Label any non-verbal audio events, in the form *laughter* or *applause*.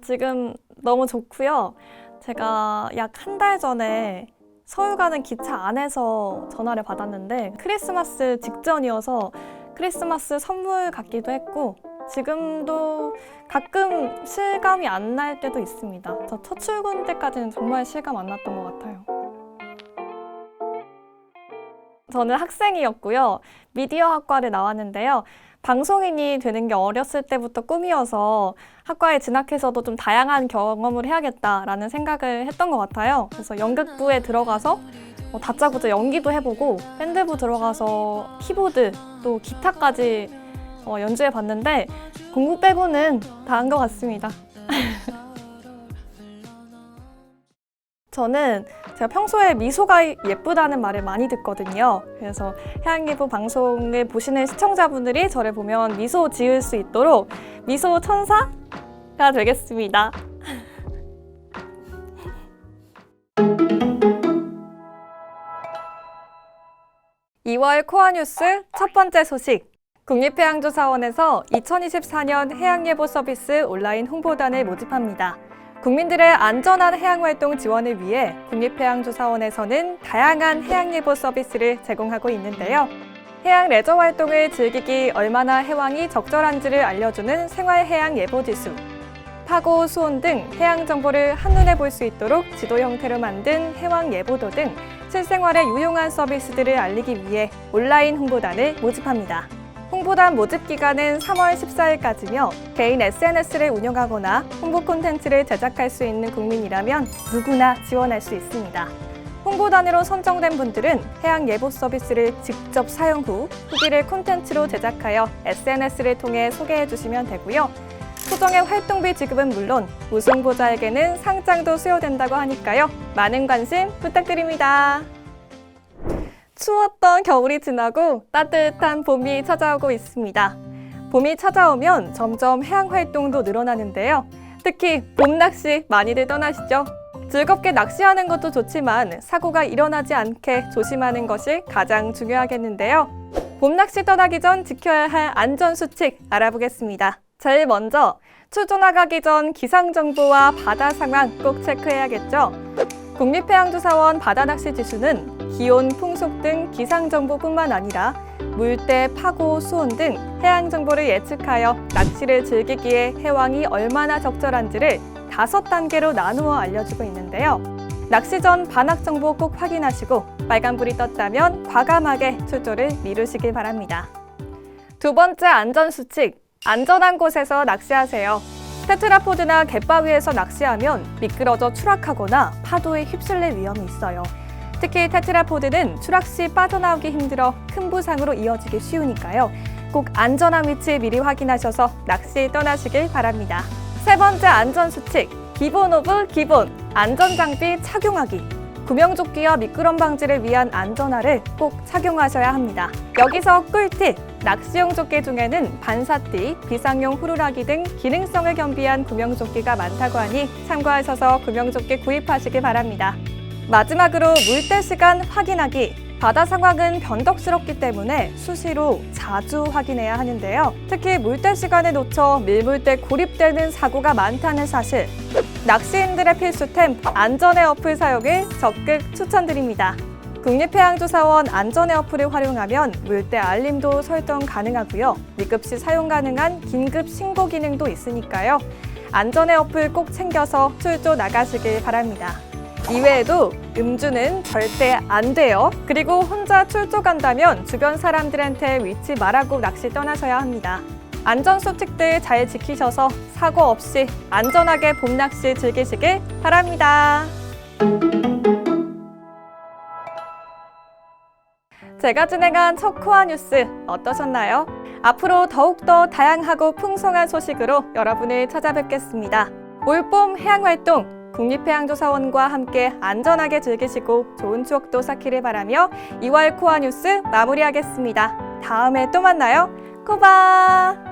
지금 너무 좋고요. 제가 약 한 달 전에 서울 가는 기차 안에서 전화를 받았는데 크리스마스 직전이어서 크리스마스 선물 같기도 했고 지금도 가끔 실감이 안 날 때도 있습니다. 저 첫 출근 때까지는 정말 실감 안 났던 것 같아요. 저는 학생이었고요. 미디어 학과를 나왔는데요. 방송인이 되는 게 어렸을 때부터 꿈이어서 학과에 진학해서도 좀 다양한 경험을 해야겠다라는 생각을 했던 것 같아요. 그래서 연극부에 들어가서 뭐 다짜고짜 연기도 해보고 밴드부 들어가서 키보드 또 기타까지 어, 연주해 봤는데 공부 빼고는 다 한 것 같습니다. *laughs* 저는 제가 평소에 미소가 예쁘다는 말을 많이 듣거든요. 그래서 해양예보 방송을 보시는 시청자분들이 저를 보면 미소 지을 수 있도록 미소 천사가 되겠습니다. *laughs* (2월) 코어 뉴스 첫 번째 소식 국립해양조사원에서 2024년 해양예보 서비스 온라인 홍보단을 모집합니다. 국민들의 안전한 해양 활동 지원을 위해 국립해양조사원에서는 다양한 해양 예보 서비스를 제공하고 있는데요. 해양 레저 활동을 즐기기 얼마나 해왕이 적절한지를 알려주는 생활 해양 예보 지수, 파고, 수온 등 해양 정보를 한눈에 볼 수 있도록 지도 형태로 만든 해왕 예보도 등 실생활에 유용한 서비스들을 알리기 위해 온라인 홍보단을 모집합니다. 홍보단 모집 기간은 3월 14일까지며 개인 SNS를 운영하거나 홍보 콘텐츠를 제작할 수 있는 국민이라면 누구나 지원할 수 있습니다. 홍보단으로 선정된 분들은 해양 예보 서비스를 직접 사용 후 후기를 콘텐츠로 제작하여 SNS를 통해 소개해 주시면 되고요. 소정의 활동비 지급은 물론 우승보자에게는 상장도 수여된다고 하니까요. 많은 관심 부탁드립니다. 추웠던 겨울이 지나고 따뜻한 봄이 찾아오고 있습니다. 봄이 찾아오면 점점 해양 활동도 늘어나는데요. 특히 봄 낚시 많이들 떠나시죠? 즐겁게 낚시하는 것도 좋지만 사고가 일어나지 않게 조심하는 것이 가장 중요하겠는데요. 봄 낚시 떠나기 전 지켜야 할 안전 수칙 알아보겠습니다. 제일 먼저 출조 나가기 전 기상 정보와 바다 상황 꼭 체크해야겠죠. 국립해양조사원 바다낚시 지수는 기온, 풍속 등 기상 정보뿐만 아니라 물때, 파고, 수온 등 해양 정보를 예측하여 낚시를 즐기기에 해왕이 얼마나 적절한지를 다섯 단계로 나누어 알려주고 있는데요. 낚시 전 반학 정보 꼭 확인하시고 빨간불이 떴다면 과감하게 출조를 미루시길 바랍니다. 두 번째 안전 수칙, 안전한 곳에서 낚시하세요. 테트라포드나 갯바위에서 낚시하면 미끄러져 추락하거나 파도에 휩쓸릴 위험이 있어요. 특히 테트라포드는 추락 시 빠져나오기 힘들어 큰 부상으로 이어지기 쉬우니까요. 꼭 안전한 위치 미리 확인하셔서 낚시 떠나시길 바랍니다. 세 번째 안전 수칙, 기본 오브 기본, 안전장비 착용하기. 구명조끼와 미끄럼 방지를 위한 안전화를 꼭 착용하셔야 합니다. 여기서 꿀팁! 낚시용 조끼 중에는 반사띠, 비상용 후루라기 등 기능성을 겸비한 구명조끼가 많다고 하니 참고하셔서 구명조끼 구입하시기 바랍니다. 마지막으로 물때 시간 확인하기. 바다 상황은 변덕스럽기 때문에 수시로 자주 확인해야 하는데요. 특히 물때 시간에 놓쳐 밀물때 고립되는 사고가 많다는 사실. 낚시인들의 필수템 안전의 어플 사용을 적극 추천드립니다. 국립해양조사원 안전의 어플을 활용하면 물때 알림도 설정 가능하고요. 미급 시 사용 가능한 긴급 신고 기능도 있으니까요. 안전의 어플 꼭 챙겨서 출조 나가시길 바랍니다. 이외에도 음주는 절대 안 돼요. 그리고 혼자 출조 간다면 주변 사람들한테 위치 말하고 낚시 떠나셔야 합니다. 안전 수칙들 잘 지키셔서 사고 없이 안전하게 봄 낚시 즐기시길 바랍니다. 제가 진행한 첫 코아 뉴스 어떠셨나요? 앞으로 더욱더 다양하고 풍성한 소식으로 여러분을 찾아뵙겠습니다. 올봄 해양활동 국립해양조사원과 함께 안전하게 즐기시고 좋은 추억도 쌓기를 바라며 2월 코아 뉴스 마무리하겠습니다. 다음에 또 만나요. 코바!